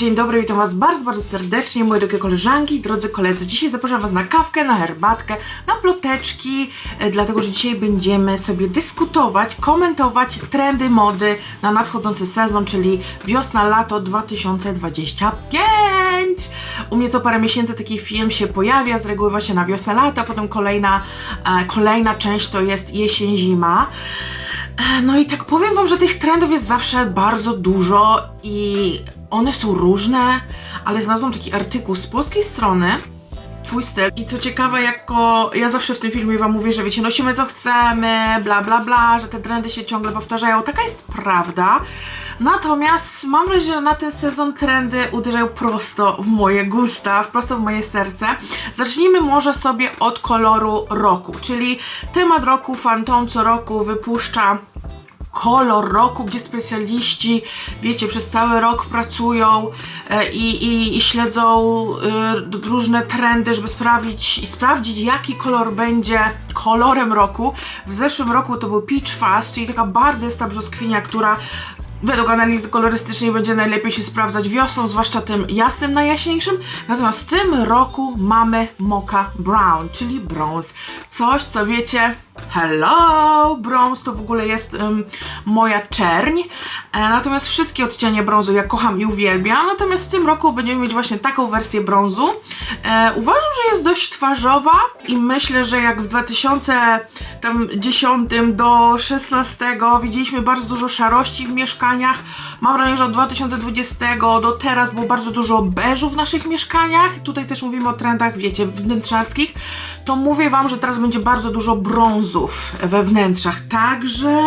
dzień dobry, witam Was bardzo, bardzo serdecznie, moje drogie koleżanki, drodzy koledzy. Dzisiaj zapraszam Was na kawkę, na herbatkę, na ploteczki, e, dlatego że dzisiaj będziemy sobie dyskutować, komentować trendy mody na nadchodzący sezon, czyli wiosna-lato 2025. U mnie co parę miesięcy taki film się pojawia, z reguły właśnie na wiosnę-lato, potem kolejna, e, kolejna część to jest jesień-zima. E, No i tak powiem wam, że tych trendów jest zawsze bardzo dużo i one są różne, ale znalazłam taki artykuł z polskiej strony, twój styl. I co ciekawe, jako ja zawsze w tym filmie wam mówię, że wiecie, nosimy co chcemy, bla bla bla, że te trendy się ciągle powtarzają. Taka jest prawda. Natomiast mam wrażenie, że na ten sezon trendy uderzają prosto w moje gusta, prosto w moje serce. Zacznijmy może sobie od koloru roku, czyli temat roku Phantom co roku wypuszcza kolor roku, gdzie specjaliści, wiecie, przez cały rok pracują e, i, i, i śledzą e, różne trendy, żeby sprawdzić i sprawdzić, jaki kolor będzie kolorem roku. W zeszłym roku to był Peach Fuzz, czyli taka bardzo jest ta brzoskwinia, która według analizy kolorystycznej będzie najlepiej się sprawdzać wiosną, zwłaszcza tym jasnym, najjaśniejszym. Natomiast w tym roku mamy Mocha Brown, czyli brąz. Coś, co wiecie, hello, brąz to w ogóle jest moja czerń. E, natomiast wszystkie odcienie brązu ja kocham i uwielbiam. Natomiast w tym roku będziemy mieć właśnie taką wersję brązu. E, uważam, że jest dość twarzowa i myślę, że jak w 2010 do 16 widzieliśmy bardzo dużo szarości w mieszkaniach. Mam wrażenie, że od 2020 do teraz było bardzo dużo beżu w naszych mieszkaniach. Tutaj też mówimy o trendach, wiecie, wnętrzarskich. To mówię Wam, że teraz będzie bardzo dużo brązów we wnętrzach. Także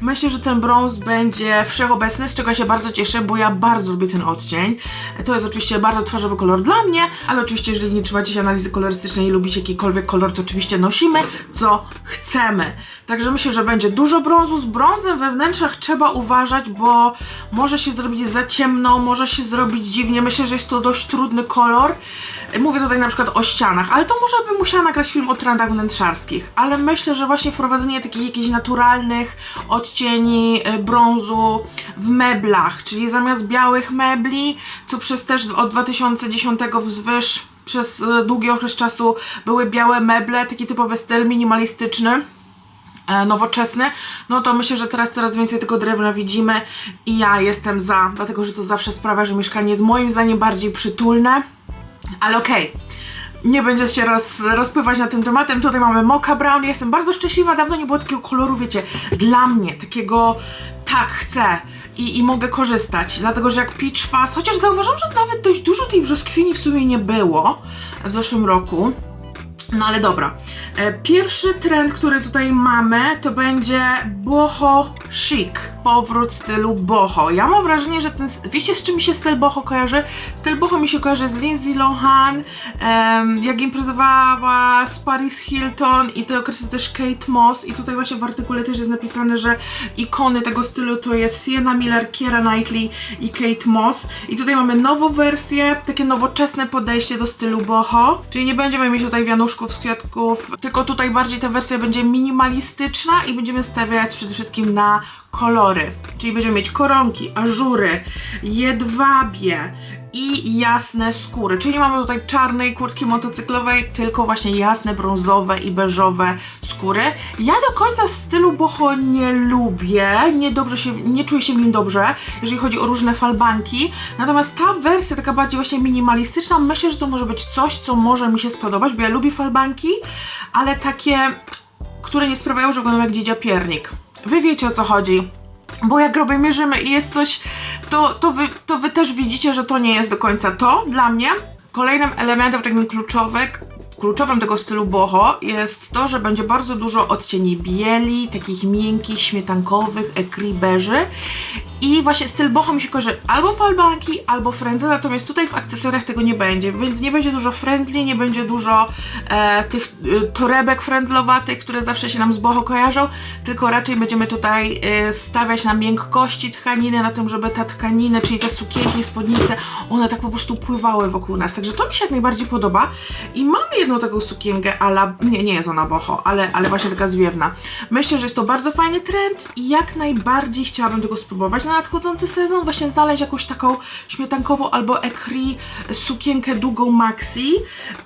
myślę, że ten brąz będzie wszechobecny, z czego ja się bardzo cieszę, bo ja bardzo lubię ten odcień. To jest oczywiście bardzo twarzowy kolor dla mnie, ale oczywiście, jeżeli nie trzymacie się analizy kolorystycznej i lubicie jakikolwiek kolor, to oczywiście nosimy co chcemy. Także myślę, że będzie dużo brązu. Z brązem we wnętrzach trzeba uważać, bo może się zrobić za ciemno, może się zrobić dziwnie. Myślę, że jest to dość trudny kolor. Mówię tutaj na przykład o ścianach, ale to może bym musiała nagrać film o trendach wnętrzarskich. Ale myślę, że właśnie wprowadzenie takich jakichś naturalnych odcieni y, brązu w meblach, czyli zamiast białych mebli, co przez też od 2010 wzwyż przez y, długi okres czasu były białe meble, taki typowy styl minimalistyczny e, nowoczesny, no to myślę, że teraz coraz więcej tego drewna widzimy i ja jestem za, dlatego że to zawsze sprawia, że mieszkanie jest moim zdaniem bardziej przytulne, ale okej. Nie będę się roz, rozpływać na tym tematem. Tutaj mamy Mocha Brown. Jestem bardzo szczęśliwa. Dawno nie było takiego koloru, wiecie, dla mnie, takiego tak chcę i, i mogę korzystać. Dlatego, że jak Peach Fuzz, chociaż zauważam, że nawet dość dużo tej brzoskwini w sumie nie było w zeszłym roku. No ale dobra. E, Pierwszy trend, który tutaj mamy, to będzie boho chic. Powrót stylu boho. Ja mam wrażenie, że ten. Wiecie, z czym mi się styl boho kojarzy? Styl boho mi się kojarzy z Lindsay Lohan, em, jak imprezowała z Paris Hilton i te okresy też Kate Moss. I tutaj właśnie w artykule też jest napisane, że ikony tego stylu to jest Sienna Miller, Kiera Knightley i Kate Moss. I tutaj mamy nową wersję, takie nowoczesne podejście do stylu boho. Czyli nie będziemy mieć tutaj wianuszków z kwiatków, tylko tutaj bardziej ta wersja będzie minimalistyczna i będziemy stawiać przede wszystkim na kolory. Czyli będziemy mieć koronki, ażury, jedwabie i jasne skóry. Czyli nie mamy tutaj czarnej kurtki motocyklowej, tylko właśnie jasne, brązowe i beżowe skóry. Ja do końca stylu boho nie lubię, nie, dobrze się, nie czuję się w nim dobrze, jeżeli chodzi o różne falbanki. Natomiast ta wersja taka bardziej właśnie minimalistyczna, myślę, że to może być coś, co może mi się spodobać, bo ja lubię falbanki, ale takie, które nie sprawiają, że wyglądam jak dziedzia piernik. Wy wiecie o co chodzi. Bo jak robię mierzymy i jest coś, to, to, wy, to wy też widzicie, że to nie jest do końca to dla mnie. Kolejnym elementem takim kluczowym, kluczowym tego stylu boho jest to, że będzie bardzo dużo odcieni bieli, takich miękkich, śmietankowych, ecru beży. I właśnie styl boho mi się kojarzy albo falbanki, albo frędze, natomiast tutaj w akcesoriach tego nie będzie, więc nie będzie dużo frędzli, nie będzie dużo e, tych e, torebek frędzlowatych, które zawsze się nam z boho kojarzą, tylko raczej będziemy tutaj e, stawiać na miękkości tkaniny, na tym, żeby ta tkaniny, czyli te sukienki, spódnice, one tak po prostu pływały wokół nas, także to mi się jak najbardziej podoba i mamy jedną taką sukienkę, ale nie, nie jest ona boho, ale, ale właśnie taka zwiewna. Myślę, że jest to bardzo fajny trend i jak najbardziej chciałabym tego spróbować, no nadchodzący sezon, właśnie znaleźć jakąś taką śmietankową albo ekri sukienkę długą maxi,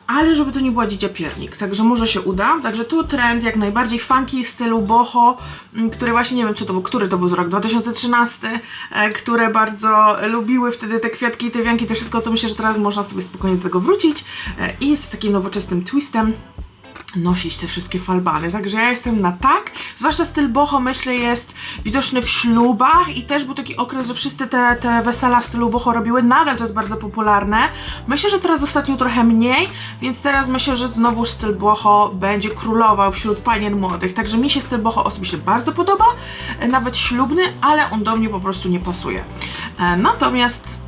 ale żeby to nie była dzidzia piernik, także może się uda. Także tu trend jak najbardziej funky w stylu boho, m, który właśnie nie wiem co to był, który to był z rok 2013, e, które bardzo lubiły wtedy te kwiatki te wianki, to wszystko, to myślę, że teraz można sobie spokojnie do tego wrócić e, i z takim nowoczesnym twistem nosić te wszystkie falbany. Także ja jestem na tak. Zwłaszcza styl boho myślę jest widoczny w ślubach i też był taki okres, że wszyscy te, te wesela w stylu boho robiły. Nadal to jest bardzo popularne. Myślę, że teraz ostatnio trochę mniej, więc teraz myślę, że znowu styl boho będzie królował wśród panien młodych. Także mi się styl boho osobiście bardzo podoba, nawet ślubny, ale on do mnie po prostu nie pasuje. E, Natomiast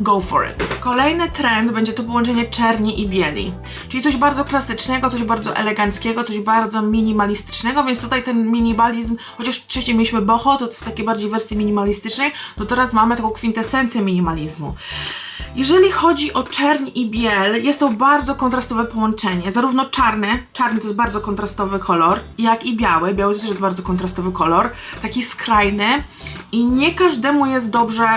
go for it. Kolejny trend będzie to połączenie czerni i bieli, czyli coś bardzo klasycznego, coś bardzo eleganckiego, coś bardzo minimalistycznego, więc tutaj ten minimalizm, chociaż wcześniej mieliśmy boho, to w takiej bardziej wersji minimalistycznej, to teraz mamy taką kwintesencję minimalizmu. Jeżeli chodzi o czerń i biel, jest to bardzo kontrastowe połączenie. Zarówno czarny, czarny to jest bardzo kontrastowy kolor, jak i biały. Biały to też jest bardzo kontrastowy kolor, taki skrajny i nie każdemu jest dobrze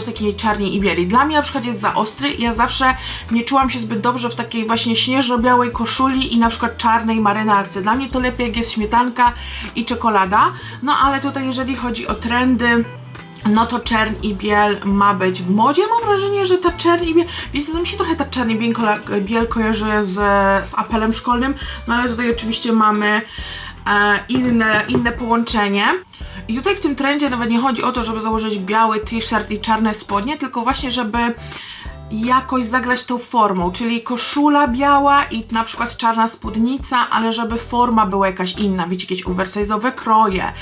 w takiej czarni i bieli. Dla mnie na przykład jest za ostry. Ja zawsze nie czułam się zbyt dobrze w takiej właśnie śnieżno-białej koszuli i na przykład czarnej marynarce. Dla mnie to lepiej jak jest śmietanka i czekolada. No ale tutaj jeżeli chodzi o trendy, no to czern i biel ma być w modzie. Mam wrażenie, że ta czern i biel, wiecie, co mi się trochę ta czern i biel, biel kojarzy z, z apelem szkolnym, no ale tutaj oczywiście mamy e, inne, inne połączenie. I tutaj w tym trendzie nawet nie chodzi o to, żeby założyć biały t-shirt i czarne spodnie, tylko właśnie, żeby jakoś zagrać tą formą, czyli koszula biała i na przykład czarna spódnica, ale żeby forma była jakaś inna, wiecie, jakieś oversize'owe kroje,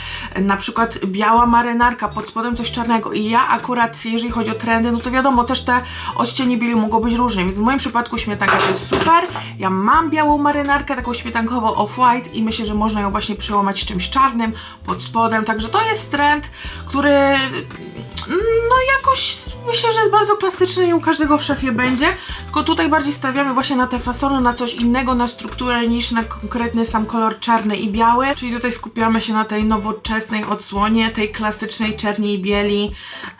na przykład biała marynarka, pod spodem coś czarnego. I ja akurat, jeżeli chodzi o trendy, no to wiadomo, też te odcienie bieli mogą być różne, więc w moim przypadku śmietanka to jest super, ja mam białą marynarkę, taką śmietankową off-white i myślę, że można ją właśnie przełamać czymś czarnym pod spodem, także to jest trend, który no jakoś myślę, że jest bardzo klasyczny i u każdego w szafie będzie, tylko tutaj bardziej stawiamy właśnie na te fasony, na coś innego, na strukturę niż na konkretny sam kolor czarny i biały, czyli tutaj skupiamy się na tej nowoczesnej odsłonie, tej klasycznej czerni i bieli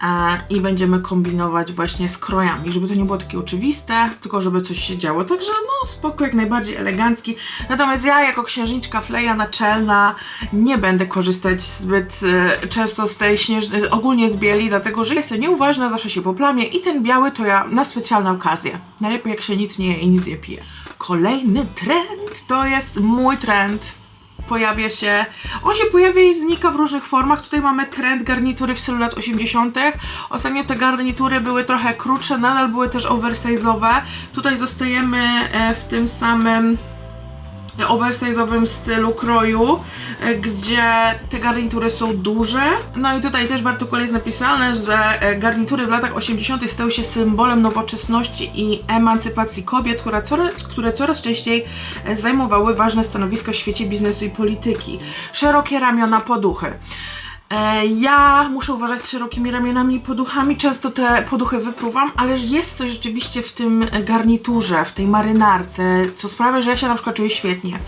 e, i będziemy kombinować właśnie z krojami, żeby to nie było takie oczywiste, tylko żeby coś się działo, także no spoko, jak najbardziej elegancki, natomiast ja jako księżniczka Fleja naczelna nie będę korzystać zbyt e, często z tej śnieżnej, ogólnie z bieli, dlatego że jestem nieuważna, zawsze się poplamię i ten biały to ja na specjalne okazje. Najlepiej jak się nic nie je i nic nie pije. Kolejny trend to jest mój trend. Pojawia się, on się pojawia i znika w różnych formach. Tutaj mamy trend garnitury w stylu lat 80. Ostatnio te garnitury były trochę krótsze, nadal były też oversize'owe. Tutaj zostajemy e, w tym samym oversize'owym stylu kroju, e, gdzie te garnitury są duże. No i tutaj też w artykule jest napisane, że e, garnitury w latach 80. stały się symbolem nowoczesności i emancypacji kobiet, które coraz, które coraz częściej e, zajmowały ważne stanowiska w świecie biznesu i polityki. Szerokie ramiona, poduchy. E, Ja muszę uważać z szerokimi ramionami i poduchami. Często te poduchy wypruwam, ale jest coś rzeczywiście w tym garniturze, w tej marynarce, co sprawia, że ja się na przykład czuję świetnie.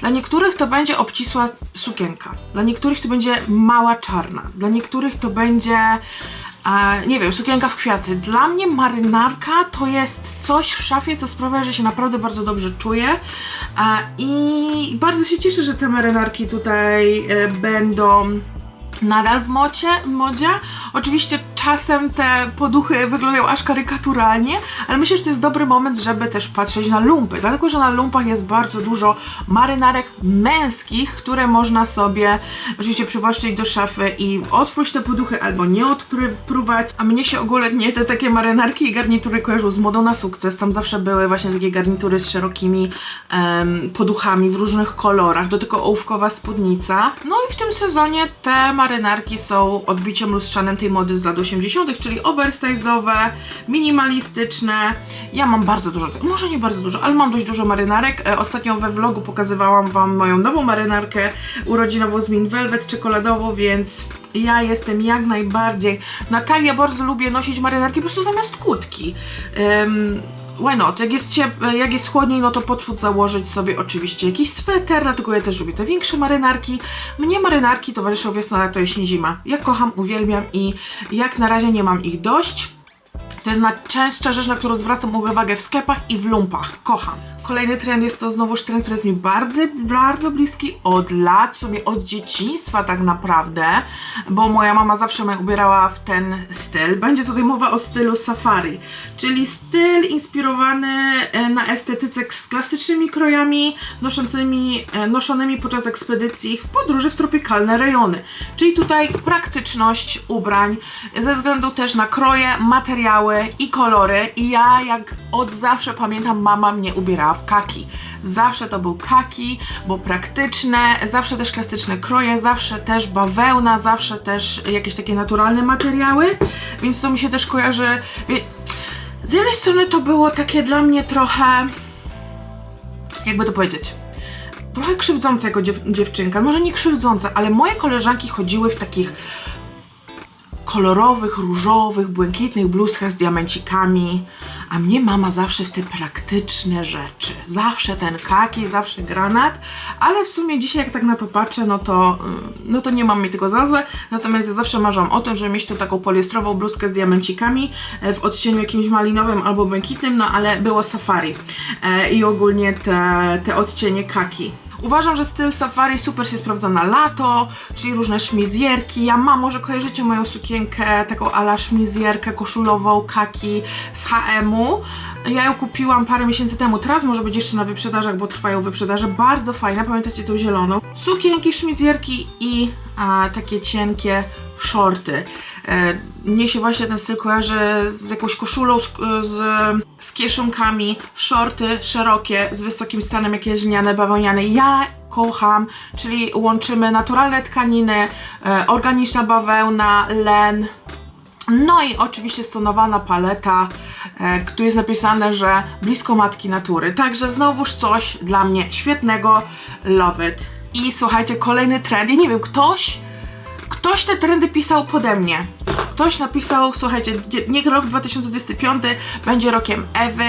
Dla niektórych to będzie obcisła sukienka, dla niektórych to będzie mała czarna, dla niektórych to będzie. E, nie wiem, sukienka w kwiaty. Dla mnie marynarka to jest coś w szafie, co sprawia, że się naprawdę bardzo dobrze czuję. E, I bardzo się cieszę, że te marynarki tutaj będą nadal w mocie, modzie. Oczywiście czasem te poduchy wyglądają aż karykaturalnie, ale myślę, że to jest dobry moment, żeby też patrzeć na lumpy, dlatego że na lumpach jest bardzo dużo marynarek męskich, które można sobie oczywiście przywłaszczyć do szafy i odpróć te poduchy albo nie odpruwać. A mnie się ogólnie te takie marynarki i garnitury kojarzą z modą na sukces. Tam zawsze były właśnie takie garnitury z szerokimi em, poduchami w różnych kolorach, do tego ołówkowa spódnica. No i w tym sezonie te marynarki są odbiciem lustrzanym tej mody z lat 80., czyli oversize'owe, minimalistyczne. Ja mam bardzo dużo, może nie bardzo dużo, ale mam dość dużo marynarek. E, Ostatnio we vlogu pokazywałam Wam moją nową marynarkę urodzinową z Mint Velvet czekoladową, więc ja jestem jak najbardziej. Natalia bardzo lubię nosić marynarki po prostu zamiast kłódki. Em, why not? Jak jest, ciep- jak jest chłodniej, no to pod spód założyć sobie oczywiście jakiś sweter, dlatego ja też lubię te większe marynarki. Mnie marynarki towarzyszą wiosna, lato, jesień, zima. Ja kocham, uwielbiam i jak na razie nie mam ich dość. To jest najczęstsza rzecz, na którą zwracam uwagę w sklepach i w lumpach. Kocham. Kolejny trend jest to znowuż trend, który jest mi bardzo, bardzo bliski od lat, w sumie od dzieciństwa tak naprawdę, bo moja mama zawsze mnie ubierała w ten styl. Będzie tutaj mowa o stylu safari, czyli styl inspirowany e, na estetyce z klasycznymi krojami noszącymi, e, noszonymi podczas ekspedycji w podróży w tropikalne rejony. Czyli tutaj praktyczność ubrań ze względu też na kroje, materiały i kolory. I ja jak od zawsze pamiętam, mama mnie ubierała w kaki. Zawsze to był kaki, bo praktyczne, zawsze też klasyczne kroje, zawsze też bawełna, zawsze też jakieś takie naturalne materiały, więc to mi się też kojarzy. Z jednej strony to było takie dla mnie trochę, jakby to powiedzieć, trochę krzywdzące jako dziew dziewczynka. Może nie krzywdzące, ale moje koleżanki chodziły w takich kolorowych, różowych, błękitnych bluzkach z diamencikami, a mnie mama zawsze w te praktyczne rzeczy. Zawsze ten kaki, zawsze granat, ale w sumie dzisiaj jak tak na to patrzę, no to, mm, no to nie mam mi tego za złe, natomiast ja zawsze marzyłam o tym, żeby mieć tu taką poliestrową bluzkę z diamencikami e, w odcieniu jakimś malinowym albo błękitnym, no ale było safari e, i ogólnie te, te odcienie kaki. Uważam, że styl safari super się sprawdza na lato, czyli różne szmizjerki. Ja mam, może kojarzycie moją sukienkę, taką ala szmizjerkę koszulową kaki z H&M-u. Ja ją kupiłam parę miesięcy temu, teraz może być jeszcze na wyprzedażach, bo trwają wyprzedaże. Bardzo fajna, pamiętacie tą zieloną? Sukienki, szmizjerki i a, takie cienkie shorty. E, mnie się właśnie ten styl kojarzy z jakąś koszulą, z, z, z kieszonkami, shorty szerokie, z wysokim stanem, jakieś lniane, bawełniane. Ja kocham, czyli łączymy naturalne tkaniny, e, organiczna bawełna, len, no i oczywiście stonowana paleta, e, tu jest napisane, że blisko matki natury. Także znowuż coś dla mnie świetnego. Love it. I słuchajcie, kolejny trend. Ja nie wiem, ktoś, ktoś te trendy pisał pode mnie. Ktoś napisał, słuchajcie, niech rok 2025 będzie rokiem Ewy,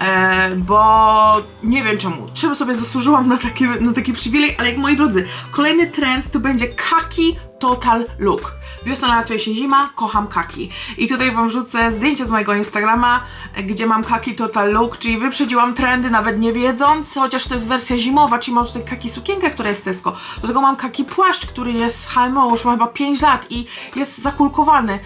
e, bo nie wiem czemu. Czym sobie zasłużyłam na taki, na taki przywilej, ale jak moi drodzy, kolejny trend to będzie kaki total look. Wiosna, lato, jesień, zima, kocham kaki. I tutaj wam wrzucę zdjęcie z mojego Instagrama, gdzie mam kaki total look, czyli wyprzedziłam trendy nawet nie wiedząc, chociaż to jest wersja zimowa, czyli mam tutaj kaki sukienkę, która jest Tesco. Do tego mam kaki płaszcz, który jest z H&M, już ma chyba 5 lat i jest zakulkowany.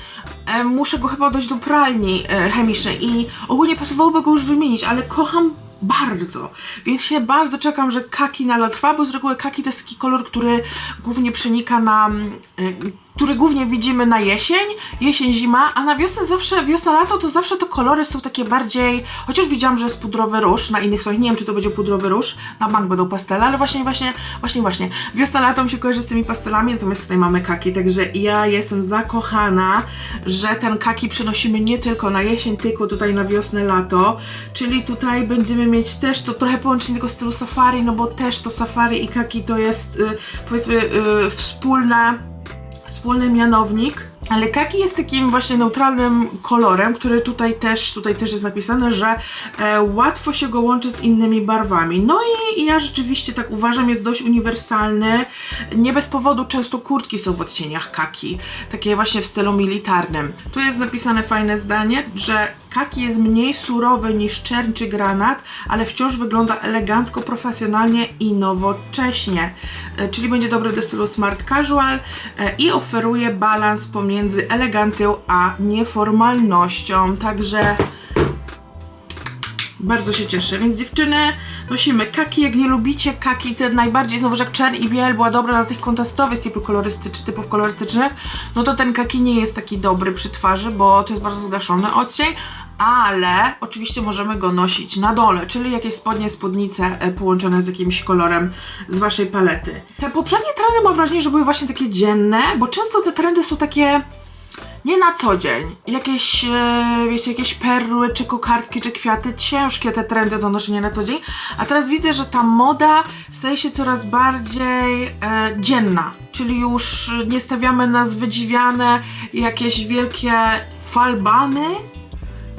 E, muszę go chyba dojść do pralni e, chemicznej i ogólnie pasowałoby go już wymienić, ale kocham bardzo, więc się bardzo czekam, że kaki nadal trwa, bo z reguły kaki to jest taki kolor, który głównie przenika na, mm, który głównie widzimy na jesień, jesień, zima, a na wiosnę zawsze, wiosna, lato to zawsze te kolory są takie bardziej, chociaż widziałam, że jest pudrowy róż, na innych stronach, nie wiem czy to będzie pudrowy róż, na bank będą pastele, ale właśnie, właśnie, właśnie, właśnie, wiosna, lato mi się kojarzy z tymi pastelami, natomiast tutaj mamy kaki, także ja jestem zakochana, że ten kaki przenosimy nie tylko na jesień, tylko tutaj na wiosnę, lato, czyli tutaj będziemy mieć też to trochę połączenie tego stylu safari, no bo też to safari i kaki to jest y, powiedzmy y, wspólne wspólny mianownik. Ale kaki jest takim właśnie neutralnym kolorem, który tutaj też, tutaj też jest napisane, że e, łatwo się go łączy z innymi barwami. No i, i ja rzeczywiście tak uważam, jest dość uniwersalny. Nie bez powodu często kurtki są w odcieniach kaki, takie właśnie w stylu militarnym. Tu jest napisane fajne zdanie, że kaki jest mniej surowy niż czerń czy granat, ale wciąż wygląda elegancko, profesjonalnie i nowocześnie. E, czyli będzie dobry do stylu smart casual e, i oferuje balans pomiędzy elegancją a nieformalnością. Także bardzo się cieszę. Więc dziewczyny, nosimy kaki. Jak nie lubicie kaki, te najbardziej znowu, jak czern i biel była dobra dla tych kontrastowych typu kolorystycznych, typów kolorystycznych, no to ten kaki nie jest taki dobry przy twarzy, bo to jest bardzo zgaszony odcień. Ale oczywiście możemy go nosić na dole, czyli jakieś spodnie, spódnice e, połączone z jakimś kolorem z waszej palety. Te poprzednie trendy mam wrażenie, że były właśnie takie dzienne, bo często te trendy są takie nie na co dzień. Jakieś, e, wiecie, jakieś perły, czy kokardki, czy kwiaty. Ciężkie te trendy do noszenia na co dzień. A teraz widzę, że ta moda staje się coraz bardziej e, dzienna. Czyli już nie stawiamy na zwydziwiane jakieś wielkie falbany.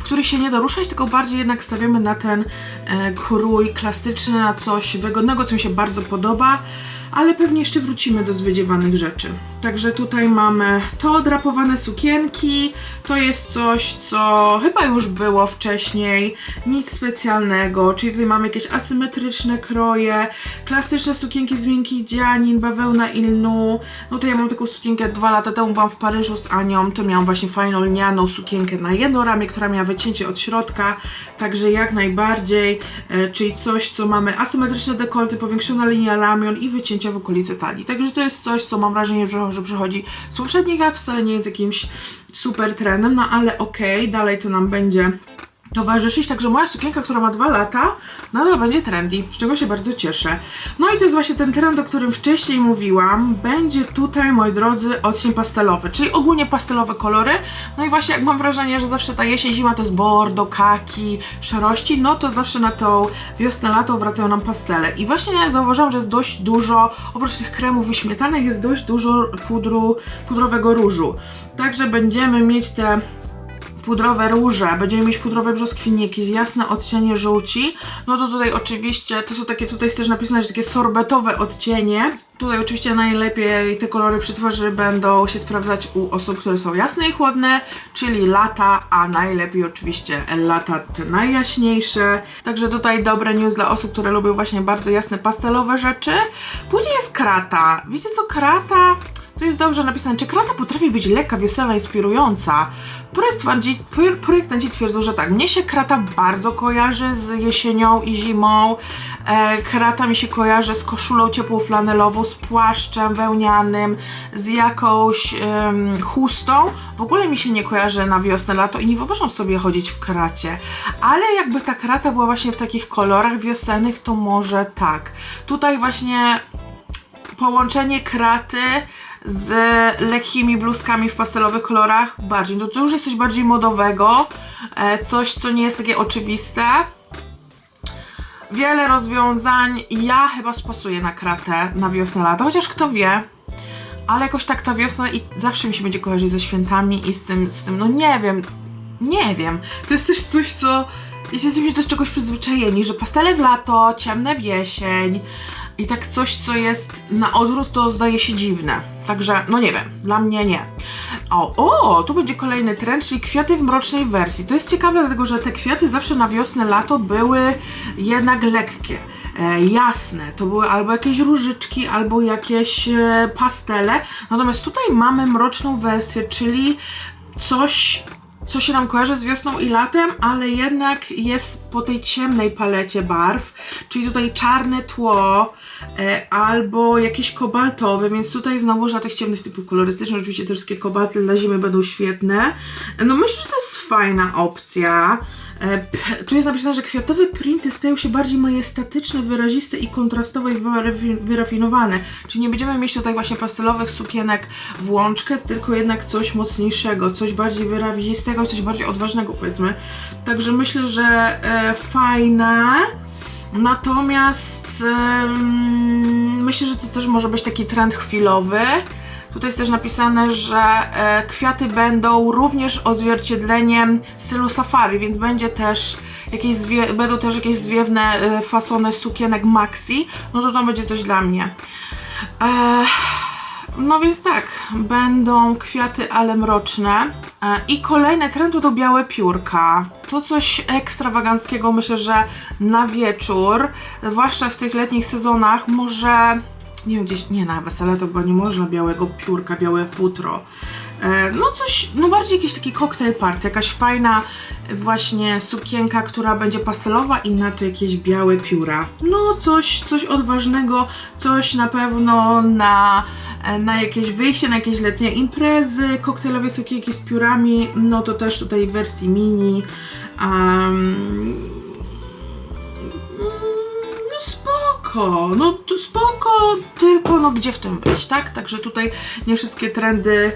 Których się nie da ruszać, tylko bardziej jednak stawiamy na ten e, krój klasyczny, na coś wygodnego, co mi się bardzo podoba, ale pewnie jeszcze wrócimy do zwiedziewanych rzeczy. Także tutaj mamy to drapowane sukienki, to jest coś, co chyba już było wcześniej, nic specjalnego, czyli tutaj mamy jakieś asymetryczne kroje, klasyczne sukienki z miękkich dzianin, bawełna i lnu. No to ja mam taką sukienkę dwa lata temu, byłam w Paryżu z Anią, to miałam właśnie fajną lnianą sukienkę na jedno ramię, która miała wycięcie od środka, także jak najbardziej, e, czyli coś, co mamy asymetryczne dekolty, powiększona linia ramion i wycięcia w okolicy talii. Także to jest coś, co mam wrażenie, że, że przychodzi z poprzednich lat, wcale nie jest jakimś super trendem, no ale okej, dalej to nam będzie towarzyszyć, także moja sukienka, która ma dwa lata, nadal będzie trendy, z czego się bardzo cieszę. No i to jest właśnie ten trend, o którym wcześniej mówiłam. Będzie tutaj, moi drodzy, odcień pastelowy, czyli ogólnie pastelowe kolory. No i właśnie jak mam wrażenie, że zawsze ta jesień, zima to jest bordo, kaki, szarości, no to zawsze na tą wiosnę, lato wracają nam pastele. I właśnie zauważyłam, że jest dość dużo, oprócz tych kremów wyśmietanych, jest dość dużo pudru, pudrowego różu. Także będziemy mieć te pudrowe róże, będziemy mieć pudrowe brzoskwiniki z jasne odcienie żółci, no to tutaj oczywiście, to są takie, tutaj jest też napisane, że takie sorbetowe odcienie. Tutaj oczywiście najlepiej te kolory przy twarzy będą się sprawdzać u osób, które są jasne i chłodne, czyli lata, a najlepiej oczywiście lata te najjaśniejsze. Także tutaj dobre news dla osób, które lubią właśnie bardzo jasne pastelowe rzeczy. Później jest krata. Wiecie co, krata... Tu jest dobrze napisane, czy krata potrafi być lekka, wiosenna, inspirująca. Projektanci, pro- projektanci twierdzą, że tak. Mnie się krata bardzo kojarzy z jesienią i zimą. E, krata mi się kojarzy z koszulą ciepłą flanelową, z płaszczem wełnianym, z jakąś chustą. W ogóle mi się nie kojarzy na wiosnę, lato i nie wyobrażam sobie chodzić w kracie. Ale jakby ta krata była właśnie w takich kolorach wiosennych, to może tak. Tutaj właśnie połączenie kraty z lekkimi bluzkami w pastelowych kolorach bardziej. No to już jest coś bardziej modowego, e, coś co nie jest takie oczywiste. Wiele rozwiązań. Ja chyba spasuję na kratę na wiosnę lata, chociaż kto wie. Ale jakoś tak ta wiosna i zawsze mi się będzie kojarzyć ze świętami i z tym, z tym, no nie wiem, nie wiem. To jest też coś, co jesteśmy do czegoś przyzwyczajeni, że pastele w lato, ciemne w jesień i tak coś, co jest na odwrót, to zdaje się dziwne. Także, no nie wiem, dla mnie nie. O, o, tu będzie kolejny trend, czyli kwiaty w mrocznej wersji. To jest ciekawe, dlatego że te kwiaty zawsze na wiosnę, lato były jednak lekkie, e, jasne. To były albo jakieś różyczki, albo jakieś e, pastele. Natomiast tutaj mamy mroczną wersję, czyli coś co się nam kojarzy z wiosną i latem, ale jednak jest po tej ciemnej palecie barw, czyli tutaj czarne tło albo jakieś kobaltowe, więc tutaj znowu żadnych ciemnych typów kolorystycznych, oczywiście te wszystkie kobalty dla zimy będą świetne. No myślę, że to jest fajna opcja. E, Tu jest napisane, że kwiatowe printy stają się bardziej majestatyczne, wyraziste i kontrastowe i wyrafi- wyrafinowane. Czyli nie będziemy mieć tutaj właśnie pastelowych sukienek w łączkę, tylko jednak coś mocniejszego, coś bardziej wyrazistego, coś bardziej odważnego powiedzmy. Także myślę, że e, fajne. Natomiast myślę, że to też może być taki trend chwilowy. Tutaj jest też napisane, że e, kwiaty będą również odzwierciedleniem stylu safari, więc będzie też jakieś będą też jakieś zwiewne e, fasony sukienek maxi. No to to będzie coś dla mnie. E, no więc tak, będą kwiaty, ale mroczne. E, I kolejny trend to białe piórka. To coś ekstrawaganckiego, myślę, że na wieczór, zwłaszcza w tych letnich sezonach, może nie wiem, gdzieś, nie na wesele to chyba nie można białego piórka, białe futro. E, no coś, no bardziej jakiś taki cocktail party, jakaś fajna właśnie sukienka, która będzie pastelowa i na to jakieś białe pióra. No coś, coś odważnego, coś na pewno na, e, na jakieś wyjście, na jakieś letnie imprezy, koktajlowe sukienki z piórami, no to też tutaj w wersji mini. Um, no spoko, no to spoko, tylko no gdzie w tym wyjść, tak? Także tutaj nie wszystkie trendy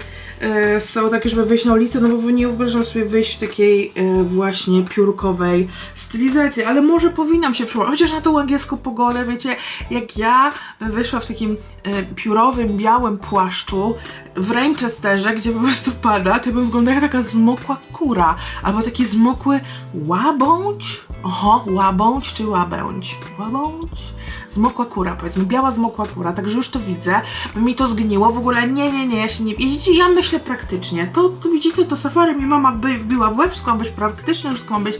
są takie, żeby wyjść na ulicę, no bo nie wyobrażam sobie wyjść w takiej e, właśnie piórkowej stylizacji, ale może powinnam się przełożyć, chociaż na tą angielską pogodę, wiecie, jak ja bym wyszła w takim e, piórowym, białym płaszczu, w Ranchesterze, gdzie po prostu pada, to bym wyglądała jak taka zmokła kura, albo taki zmokły łabądź. Oho, łabądź czy łabędź? Łabądź? Zmokła kura, powiedzmy, biała zmokła kura, także już to widzę, mi to zgniło, w ogóle nie, nie, nie, ja się nie... Widzicie, ja myślę praktycznie, to, to widzicie, to safari mi mama by, wbiła w łeb, wszystko być praktyczne, wszystko ma być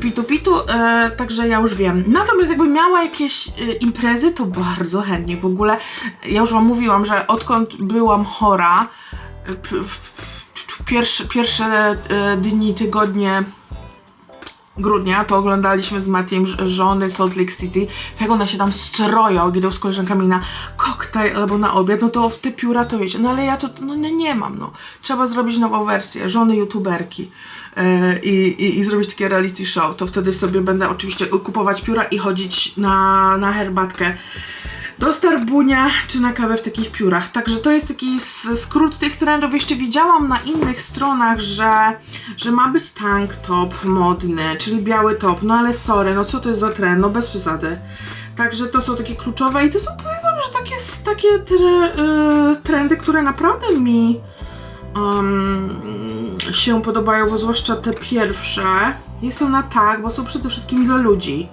pitu-pitu, e, także ja już wiem. Natomiast jakby miała jakieś e, imprezy, to bardzo chętnie, w ogóle, ja już wam mówiłam, że odkąd byłam chora, e, p- w, w, pierwsze, pierwsze e, dni, tygodnie grudnia, to oglądaliśmy z Matiem żony Salt Lake City, jak one się tam stroją, idą z koleżankami na koktajl albo na obiad, no to w te pióra to wiecie, no ale ja to no, nie, mam, no. Trzeba zrobić nową wersję, żony youtuberki i, i, i zrobić takie reality show, to wtedy sobie będę oczywiście kupować pióra i chodzić na, na herbatkę do Starbunia czy na kawę w takich piórach. Także to jest taki skrót tych trendów. Jeszcze widziałam na innych stronach, że, że ma być tank top modny, czyli biały top. No ale sorry, no co to jest za trend? No bez przesady. Także to są takie kluczowe i to są, powiem wam, że takie, takie tre, y, trendy, które naprawdę mi um, się podobają, bo zwłaszcza te pierwsze. Jestem na tak, bo są przede wszystkim dla ludzi.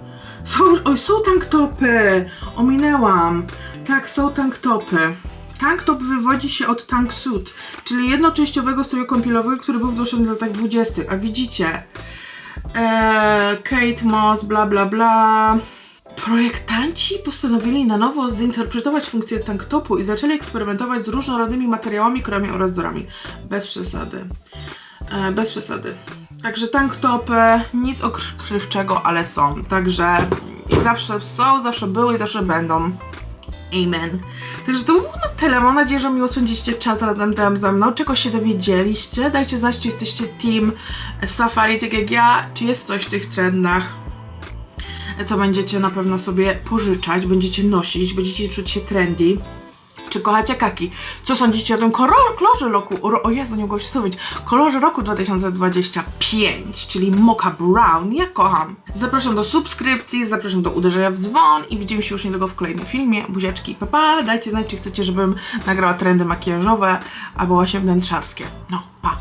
Są, oj, są tanktopy! Ominęłam. Tak, są tanktopy. Tanktop wywodzi się od tank suit, czyli jednoczęściowego stroju kąpielowego, który był wdrożony w latach 20. A widzicie, Eee, Kate Moss, bla bla bla. Projektanci postanowili na nowo zinterpretować funkcję tanktopu i zaczęli eksperymentować z różnorodnymi materiałami, kolorami oraz wzorami. Bez przesady. E, bez przesady. Także tanktopy, nic okrywczego, ale są. Także zawsze są, zawsze były i zawsze będą. Amen. Także to by było na tyle. Mam nadzieję, że miło spędziliście czas razem tam ze mną. Czego się dowiedzieliście? Dajcie znać, czy jesteście team Safari, tak jak ja, czy jest coś w tych trendach, co będziecie na pewno sobie pożyczać, będziecie nosić, będziecie czuć się trendy. Czy kochacie kaki? Co sądzicie o tym kolor- kolorze roku? ro- O Jezu, nie mogło się mówić. Kolorze roku 2025, czyli Mocha Brown. Ja kocham. Zapraszam do subskrypcji, zapraszam do uderzenia w dzwon i widzimy się już niedługo w kolejnym filmie. Buziaczki, pa, pa. Dajcie znać, czy chcecie, żebym nagrała trendy makijażowe albo właśnie wnętrzarskie. No, pa.